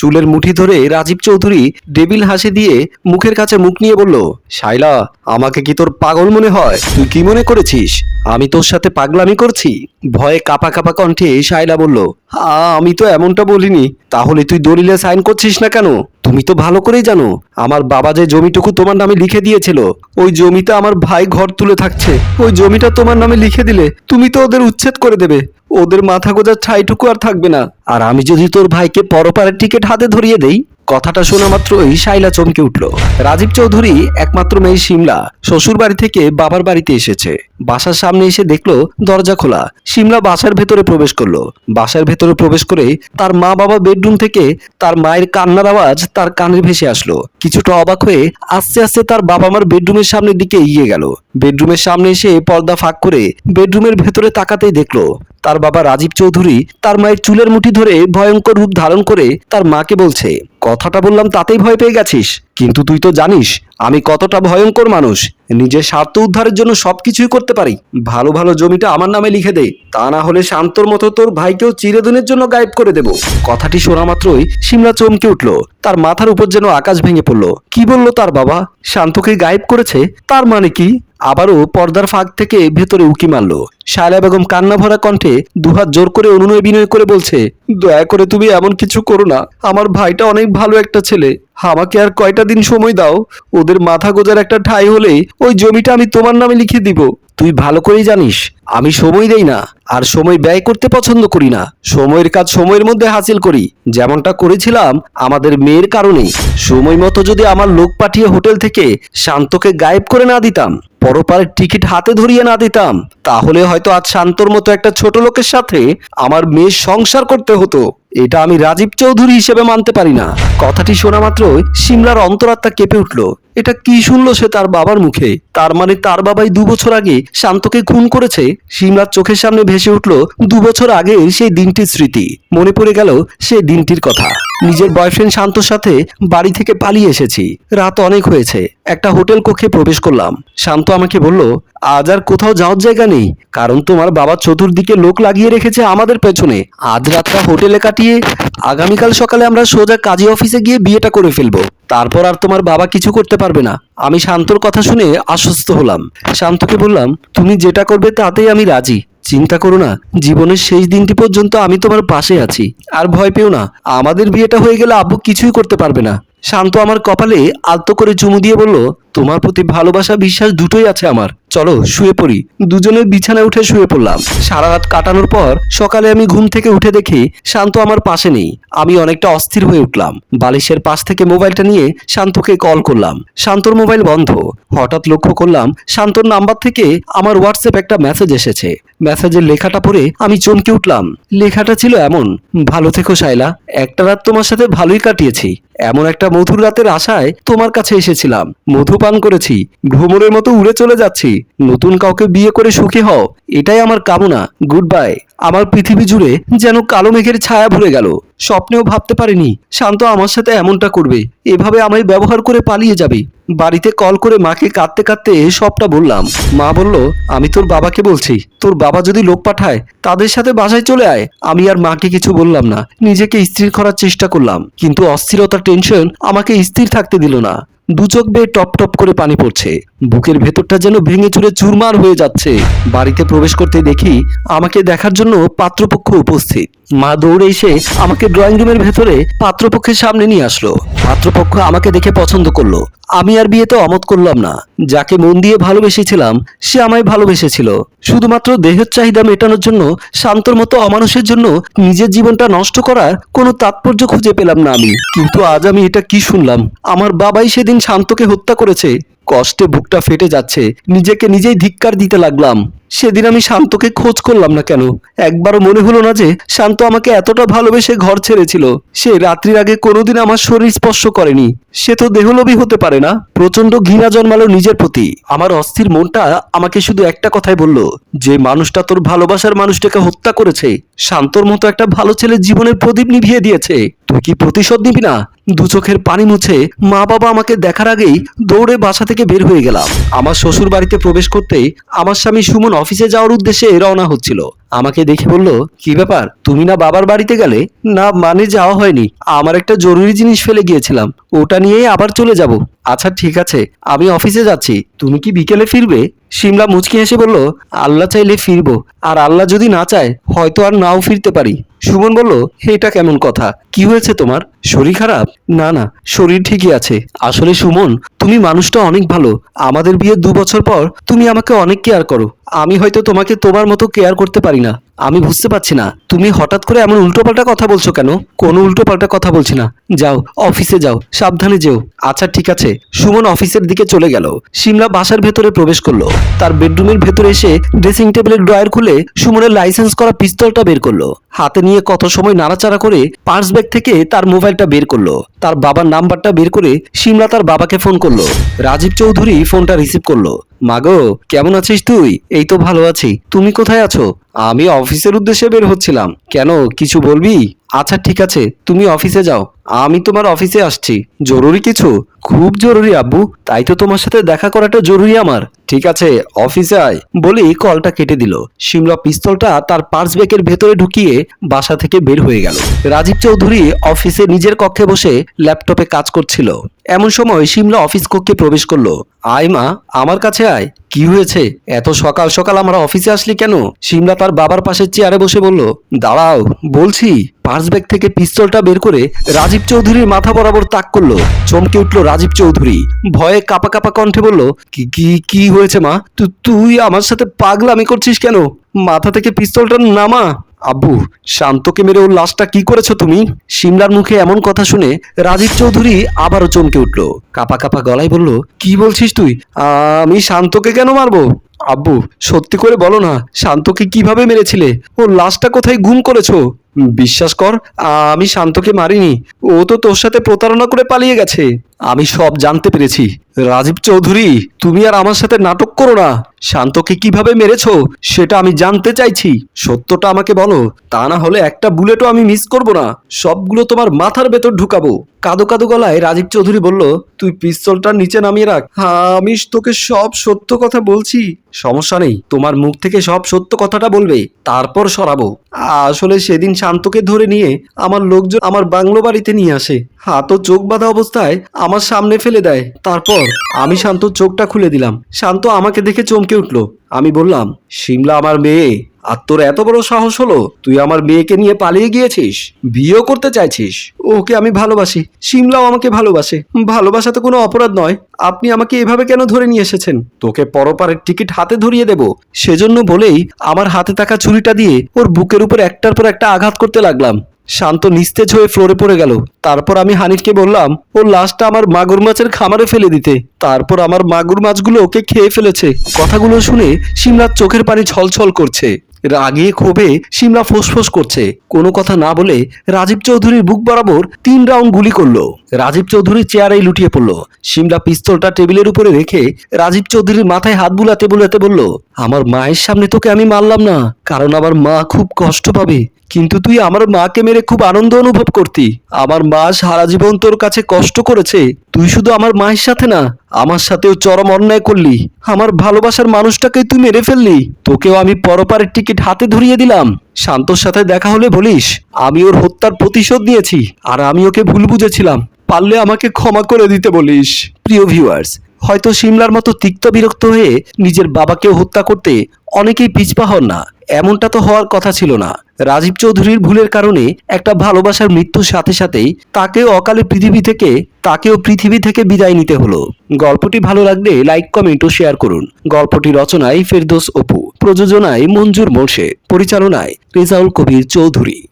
চুলের মুঠি ধরে রাজীব চৌধুরী ডেবিল হাসি দিয়ে মুখের কাছে মুখ নিয়ে বলল শাইলা আমাকে কি তোর পাগল মনে হয়? তুই কি মনে করেছিস? আমি তোর সাথে পাগলামি করছি? ভয়ে কাপা কাপা কণ্ঠে শাইলা বলল "আ, আমি তো এমনটা বলিনি। তাহলে তুই দলিলে সাইন করছিস না কেন? তুমি তো ভালো করেই জানো আমার বাবা যে জমিটুকু তোমার নামে লিখে দিয়েছিল ওই জমিতে আমার ভাই ঘর তুলে থাকছে। ওই জমিটা তোমার নামে লিখে দিলে তুমি তো ওদের উচ্ছেদ করে দেবে। ওদের মাথা গোজার ছাইটুকু আর থাকবে না। আর আমি যদি তোর ভাইকে পরপারের টিকিট হাতে ধরিয়ে দেই, কথাটা শোনা মাত্রই শাইলা চমকে উঠল। রাজীব চৌধুরী একমাত্র মেয়ে সিমলা শ্বশুর বাড়ি থেকে বাবার বাড়িতে এসেছে। বাসার সামনে এসে দেখল দরজা খোলা। সিমলা বাসার ভেতরে প্রবেশ করল। বাসার ভেতরে প্রবেশ করে তার মা বাবা বেডরুম থেকে তার মায়ের কান্নার আওয়াজ তার কানে ভেসে আসলো। কিছুটা অবাক হয়ে আস্তে আস্তে তার বাবা মার বেডরুমের সামনের দিকে এগিয়ে গেল। বেডরুমের সামনে এসে পর্দা ফাঁক করে বেডরুমের ভেতরে তাকাতেই দেখল তার বাবা রাজীব চৌধুরী তার মায়ের চুলের মুঠি ধরে ভয়ঙ্কর রূপ ধারণ করে তার মাকে বলছে, কথাটা বললাম তাতেই ভয় পেয়ে গেছিস, কিন্তু তুই তো জানিস, আমি কতটা ভয়ঙ্কর মানুষ। নিজের স্বার্থ উদ্ধারের জন্য সবকিছুই করতে পারি। ভালো ভালো জমিটা আমার নামে লিখে দে। তা না হলে শান্তর মতো তোর ভাইকেও চিরদিনের জন্য গায়েব করে দেব। কথাটি শোনা মাত্রই সিমলা চমকে উঠল। তার মাথার উপর যেন আকাশ ভেঙে পড়ল। কি বলল তার বাবা? শান্তকে গায়েব করেছে? তার মানে কি? আবারও পর্দার ফাঁক থেকে ভেতরে উকি মারল। শায়লা বেগম কান্না ভরা কণ্ঠে দুহাত জোর করে অনুনয় বিনয় করে বলছে, দয়া করে তুমি এমন কিছু করো না। আমার ভাইটা অনেক ভালো একটা ছেলে। আমাকে আর কয়টা দিন সময় দাও। ওদের মাথা গোজার একটা ঠাই হলে ওই জমিটা আমি তোমার নামে লিখে দিব। তুই ভালো করেই জানিস, আমি সময় দেই না। আর সময় ব্যয় করতে পছন্দ করি না। সময়ের কাজ সময়ের মধ্যে হাসিল করি। যেমনটা করেছিলাম আমাদের মেয়ের কারণেই। সময় মতো যদি আমার লোক পাঠিয়ে হোটেল থেকে শান্তকে গায়েব করে না দিতাম পরপারের টিকিট হাতে ধরিয়ে না দিতাম, তাহলে হয়তো আজ শান্তর মতো একটা ছোট লোকের সাথে আমার মেয়ের সংসার করতে হতো। এটা আমি রাজীব চৌধুরী হিসেবে মানতে পারি না। কথাটি শোনা মাত্রই সিমলার অন্তরাত্মা কেঁপে উঠল। এটা কি শুনলো সে তার বাবার মুখে? তার মানে তার বাবাই দু বছর আগে শান্তকে খুন করেছে। সিমলার চোখের সামনে ভেসে উঠল, দু বছর আগে সেই দিনটির স্মৃতি। মনে পড়ে গেল সেই দিনটির কথা। নিজের বয়ফ্রেন্ড শান্তর সাথে বাড়ি থেকে পালিয়ে এসেছি। রাত অনেক হয়েছে। একটা হোটেল কক্ষে প্রবেশ করলাম। শান্ত আমাকে বলল, আজ আর কোথাও যাওয়ার জায়গা নেই। কারণ তোমার বাবা চতুর্দিকে লোক লাগিয়ে রেখেছে আমাদের পেছনে। আজ রাতটা হোটেলে কাটিয়ে আগামীকাল সকালে আমরা সোজা কাজী অফিসে গিয়ে বিয়েটা করে ফেলব। তারপর আর তোমার বাবা কিছু করতে পারবে না। আমি শান্তর কথা শুনে আশ্বস্ত হলাম। শান্তকে বললাম, তুমি যেটা করবে তাতেই আমি রাজি। চিন্তা করো না, জীবনের শেষ দিনটি পর্যন্ত আমি তোমার পাশে আছি। আর ভয় পেও না, আমাদের বিয়েটা হয়ে গেলে আব্বু কিছুই করতে পারবে না। শান্ত আমার কপালে আলতো করে চুমু দিয়ে বলল, তোমার প্রতি ভালোবাসা, বিশ্বাস দুটোই আছে আমার। চলো, শুয়ে পড়ি। দুজনে বিছানায় উঠে শুয়ে পড়লাম। সারা রাত কাটানোর পর সকালে আমি ঘুম থেকে উঠে দেখি শান্ত আমার পাশে নেই। আমি অনেকটা অস্থির হয়ে উঠলাম। বালিশের পাশ থেকে মোবাইলটা নিয়ে শান্তকে কল করলাম। শান্তর মোবাইল বন্ধ। হঠাৎ লক্ষ্য করলাম শান্তর নাম্বার থেকে আমার হোয়াটসঅ্যাপ একটা মেসেজ এসেছে। মেসেজের লেখাটা পড়ে আমি চমকে উঠলাম। লেখাটা ছিল এমন, ভালো থেকো শাইলা একটা রাত তোমার সাথে ভালোই কাটিয়েছি। এমন একটা মধুর রাতের আশায় তোমার কাছে এসেছিলাম। মধু পান করেছি ভ্রমণের মতো উড়ে চলে যাচ্ছি। নতুন কাউকে বিয়ে করে সুখী হও, এটাই আমার কামনা। গুড বাই আমার পৃথিবী জুড়ে যেন কালো মেঘের ছায়া ভরে গেল। স্বপ্নেও ভাবতে পারিনি, শান্ত আমার সাথে এমনটা করবে। এভাবে আমায় ব্যবহার করে পালিয়ে যাবে। বাড়িতে কল করে মাকে কাঁদতে কাঁদতে সবটা বললাম। মা বলল, আমি তোর বাবাকে বলছি। তোর বাবা যদি লোক পাঠায়, তাদের সাথে বাসায় চলে আয়। আমি আর মাকে কিছু বললাম না। নিজেকে স্থির করার চেষ্টা করলাম। কিন্তু অস্থিরতার টেনশন আমাকে স্থির থাকতে দিল না। দু চোখ বেয়ে টপ টপ করে পানি পড়ছে। বুকের ভেতরটা যেন ভেঙে চুরে চুরমার হয়ে যাচ্ছে। বাড়িতে প্রবেশ করতে দেখি আমাকে দেখার জন্য পাত্রপক্ষ উপস্থিত। মা দৌড়ে এসে আমাকে ড্রয়িং রুমের ভেতরে পাত্রপক্ষের সামনে নিয়ে আসলো। পাত্রপক্ষ আমাকে দেখে পছন্দ করল। আমি আর বিয়েতে অমত করলাম না। যাকে মন দিয়ে ভালোবেসেছিলাম, সে আমায় ভালোবেসেছিল। শুধুমাত্র দেহের চাহিদা মেটানোর জন্য, শান্তর মতো অমানুষের জন্য নিজের জীবনটা নষ্ট করার কোনো তাৎপর্য খুঁজে পেলাম না আমি। কিন্তু আজ আমি এটা কি শুনলাম? আমার বাবাই সেদিন শান্তকে হত্যা করেছে। কষ্টে বুকটা ফেটে যাচ্ছে। নিজেকে নিজেই ধিক্কার দিতে লাগলাম। সেদিন আমি শান্তকে খোঁজ করলাম না কেন? একবারও মনে হলো না যে শান্ত আমাকে এতটা ভালোবেসে ঘর ছেড়েছিল। সে রাত্রির আগে কোনোদিন আমার শরীর স্পর্শ করেনি। সে তো দেহলোভী হতে পারে না। প্রচণ্ড ঘৃণা জন্মালো নিজের প্রতি। আমার অস্থির মনটা আমাকে শুধু একটা কথাই বলল, যে মানুষটা তোর ভালোবাসার মানুষটাকে হত্যা করেছে, শান্তর মতো একটা ভালো ছেলের জীবনের প্রদীপ নিভিয়ে দিয়েছে। তুই কি প্রতিশোধ নিবি না? দু চোখের পানি মুছে মা বাবা আমাকে দেখার আগেই দৌড়ে বাসা থেকে বের হয়ে গেলাম। আমার শ্বশুর বাড়িতে প্রবেশ করতেই আমার স্বামী সুমন অফিসে যাওয়ার উদ্দেশ্যে রওনা হচ্ছিল। আমাকে দেখে বলল কি ব্যাপার? তুমি না বাবার বাড়িতে গেলে, না মানে যাওয়া হয়নি। আমার একটা জরুরি জিনিস ফেলে গিয়েছিলাম। ওটা নিয়েই আবার চলে যাব। আচ্ছা ঠিক আছে। আমি অফিসে যাচ্ছি। তুমি কি বিকেলে ফিরবে? সিমলা মুচকি হেসে বলল আল্লাহ চাইলে ফিরবো। আর আল্লাহ যদি না চায়, হয়তো আর নাও ফিরতে পারি। সুমন বলল, এটা কেমন কথা? কি হয়েছে তোমার? শরীর খারাপ? না না, শরীর ঠিকই আছে। আসলে সুমন, তুমি মানুষটা অনেক ভালো। আমাদের বিয়ের দু বছর পর তুমি আমাকে অনেক কেয়ার করো। আমি হয়তো তোমাকে তোমার মতো কেয়ার করতে পারি না। আমি বুঝতে পারছি না। তুমি হঠাৎ করে এমন উল্টোপাল্টা কথা বলছো কেন? কোনো উল্টোপাল্টা কথা বলছি না। যাও, অফিসে যাও, সাবধানে যেও। আচ্ছা ঠিক আছে। সুমন অফিসের দিকে চলে গেল। সিমলা বাসার ভেতরে প্রবেশ করল। তার বেডরুমের ভেতরে এসে ড্রেসিং টেবিলের ড্রয়ার খুলে সুমনের লাইসেন্স করা পিস্তলটা বের করল। হাতে নিয়ে কত সময় নাড়াচাড়া করে পার্স ব্যাগ থেকে তার মোবাইলটা বের করল। তার বাবার নাম্বারটা বের করে সিমলা তার বাবাকে ফোন করল। রাজীব চৌধুরী ফোনটা রিসিভ করল। মাগো কেমন আছিস তুই? এই তো ভালো আছি। তুমি কোথায় আছো? আমি অফিসের উদ্দেশ্যে বের হচ্ছিলাম। কেন, কিছু বলবি? আচ্ছা ঠিক আছে, তুমি অফিসে যাও। আমি তোমার অফিসে আসছি। জরুরি কিছু? খুব জরুরি, আব্বু। তাই তো তোমার সাথে দেখা করাটা জরুরি আমার। ঠিক আছে, অফিসে আয়। বলেই কলটা কেটে দিল। শিমলা পিস্তলটা তার পার্স ব্যাগের ভেতরে ঢুকিয়ে বাসা থেকে বের হয়ে গেল। রাজীব চৌধুরী অফিসে নিজের কক্ষে বসে ল্যাপটপে কাজ করছিল। এমন সময় শিমলা অফিস কক্ষে প্রবেশ করল। আয় মা, আমার কাছে আয়। কি হয়েছে? এত সকাল সকাল আমরা অফিসে আসলি কেন? শিমলা তার বাবার পাশের চেয়ারে বসে বলল, দাঁড়াও, বলছি। পার্স ব্যাগ থেকে পিস্তলটা বের করে রাজীব চৌধুরীর মাথা বরাবর তাক করল। চমকে উঠল রাজীব চৌধুরী। ভয়ে কাপা কাপা কণ্ঠে বলল, কি কি কি হয়েছে মা? তুই আমার সাথে পাগলামি করছিস কেন? মাথা থেকে পিস্তলটা নামা। আব্বু, শান্তকে মেরে ওর লাশটা কি করেছ তুমি? সিমলার মুখে এমন কথা শুনে রাজীব চৌধুরী আবারও চমকে উঠল। কাপা কাপা গলায় বলল, কি বলছিস তুই? আমি শান্তকে কেন মারবো? আব্বু, সত্যি করে বলো না, শান্তকে কীভাবে মেরেছিলে? ওর লাশটা কোথায় গুম করেছ? বিশ্বাস কর আমি শান্তকে মারিনি। ও তো তোর সাথে প্রতারণা করে পালিয়ে গেছে। আমি সব জানতে পেরেছি। রাজীব চৌধুরী, তুমি আর আমার সাথে নাটক করো না। শান্তকে কীভাবে মেরেছ, সেটা আমি জানতে চাইছি। সত্যটা আমাকে বলো, তা না হলে একটা বুলেটও আমি মিস করব না। সবগুলো তোমার মাথার ভেতর ঢুকাবো। কাদো কাদো গলায় রাজীব চৌধুরী বলল, তুই পিস্তলটা নিচে নামিয়ে রাখ। হ্যাঁ আমি তোকে সব সত্য কথা বলছি। সমস্যা নেই, তোমার মুখ থেকে সব সত্য কথাটা বলবে। তারপর সরাবো। আসলে সেদিন শান্তকে ধরে নিয়ে আমার লোকজন আমার বাংলো বাড়িতে নিয়ে আসে। হাত ও চোখ বাঁধা অবস্থায় আমার সামনে ফেলে দেয়। তারপর আমি শান্তর চোখটা খুলে দিলাম। শান্ত আমাকে দেখে চমকে উঠল। আমি বললাম সিমলা আমার মেয়ে, আর তোর এত বড় সাহস হলো? তুই আমার মেয়েকে নিয়ে পালিয়ে গিয়েছিস? বিয়েও করতে চাইছিস? ওকে আমি ভালোবাসি। সিমলাও আমাকে ভালোবাসে। ভালোবাসা তো কোনো অপরাধ নয়। আপনি আমাকে এভাবে কেন ধরে নিয়ে এসেছেন? তোকে পরপারের টিকিট হাতে ধরিয়ে দেব। সেজন্য বলেই আমার হাতে থাকা ছুরিটা দিয়ে ওর বুকের উপর একটার পর একটা আঘাত করতে লাগলাম। শান্ত নিস্তেজ হয়ে ফ্লোরে পড়ে গেল। তারপর আমি হানিফকে বললাম, ওর লাশটা আমার মাগুর মাছের খামারে ফেলে দিতে। তারপর আমার মাগুর মাছগুলো ওকে খেয়ে ফেলেছে। কথাগুলো শুনে সিমলার চোখের পানি ছলছল করছে। রাগে ক্ষোভে সিমলা ফোঁসফোঁস করছে। কোনো কথা না বলে রাজীব চৌধুরীর বুক বরাবর তিন রাউন্ড গুলি করল। রাজীব চৌধুরী চেয়ারেই লুটিয়ে পড়ল। সিমলা পিস্তলটা টেবিলের উপরে রেখে রাজীব চৌধুরীর মাথায় হাত বুলাতে বুলাতে বলল, আমার মায়ের সামনে তোকে আমি মারলাম না, কারণ আমার মা খুব কষ্ট পাবে। কিন্তু তুই আমার মাকে মেরে খুব আনন্দ অনুভব করতি। আমার মা সারা জীবন তোর কাছে কষ্ট করেছে। তুই শুধু আমার মায়ের সাথে না, আমার সাথেও চরম অন্যায় করলি। আমার ভালোবাসার মানুষটাকে তুই মেরে ফেললি। তোকেও আমি পরপারের টিকিট হাতে ধরিয়ে দিলাম। শান্তর সাথে দেখা হলে বলিস, আমি ওর হত্যার প্রতিশোধ নিয়েছি, আর আমি ওকে ভুল বুঝেছিলাম। পারলে আমাকে ক্ষমা করে দিতে বলিস। প্রিয় ভিউয়ার্স হয়তো সিমলার মতো তিক্ত বিরক্ত হয়ে নিজের বাবাকেও হত্যা করতে অনেকেই পিছপা হন না। এমনটা তো হওয়ার কথা ছিল না। রাজীব চৌধুরীর ভুলের কারণে একটা ভালোবাসার মৃত্যুর সাথে সাথেই তাকেও অকালে পৃথিবী থেকে, তাকেও পৃথিবী থেকে বিদায় নিতে হলো। গল্পটি ভালো লাগলে লাইক, কমেন্ট ও শেয়ার করুন। গল্পটি রচনায় ফেরদোস অপু, প্রযোজনায় মঞ্জুর মোর্শেদ, পরিচালনায় রেজাউল কবির চৌধুরী।